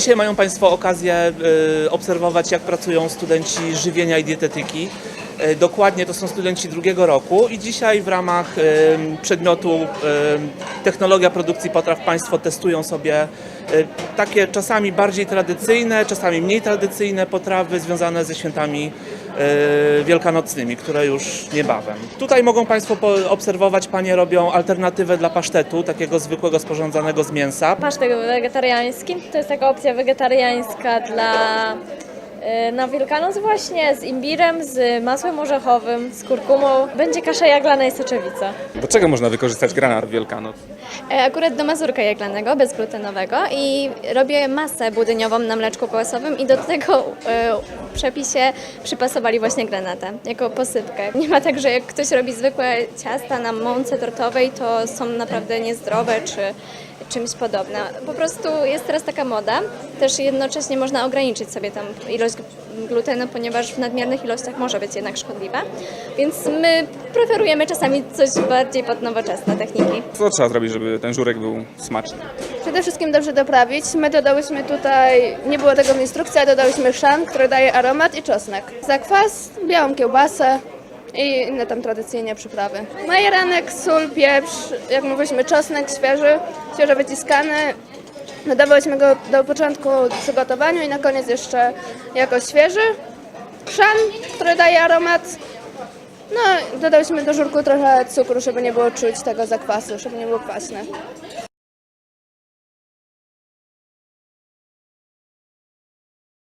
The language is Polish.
Dzisiaj mają Państwo okazję e, obserwować, jak pracują studenci żywienia i dietetyki. E, Dokładnie to są studenci drugiego roku i dzisiaj w ramach przedmiotu technologia produkcji potraw Państwo testują sobie e, takie czasami bardziej tradycyjne, czasami mniej tradycyjne potrawy związane ze świętami e, wielkanocnymi, które już niebawem. Tutaj mogą Państwo obserwować, Panie robią alternatywę dla pasztetu, takiego zwykłego sporządzanego z mięsa. Pasztet wegetariański to jest taka opcja wegetariańska dla na Wielkanoc właśnie z imbirem, z masłem orzechowym, z kurkumą. Będzie kasza jaglana i soczewica. Do czego można wykorzystać granat w Wielkanoc? E, Akurat do mazurka jaglanego, bezglutenowego i robię masę budyniową na mleczku kołosowym i do tego e, w przepisie przypasowali właśnie granatę jako posypkę. Nie ma tak, że jak ktoś robi zwykłe ciasta na mące tortowej, to są naprawdę niezdrowe czy czymś podobne. Po prostu jest teraz taka moda, też jednocześnie można ograniczyć sobie tam ilość glutenu, ponieważ w nadmiernych ilościach może być jednak szkodliwa, więc my preferujemy czasami coś bardziej pod nowoczesne techniki. Co trzeba zrobić, żeby ten żurek był smaczny? Przede wszystkim dobrze doprawić. My dodałyśmy tutaj, nie było tego w instrukcji, ale dodałyśmy szan, który daje aromat i czosnek. Zakwas, białą kiełbasę i inne tam tradycyjnie przyprawy. Majeranek, sól, pieprz, jak mówiliśmy czosnek świeży, świeżo wyciskany. Dodawałyśmy go do początku przygotowaniu i na koniec jeszcze jako świeży. Szan, który daje aromat. No, dodałyśmy do żurku trochę cukru, żeby nie było czuć tego zakwasu, żeby nie było kwaśne.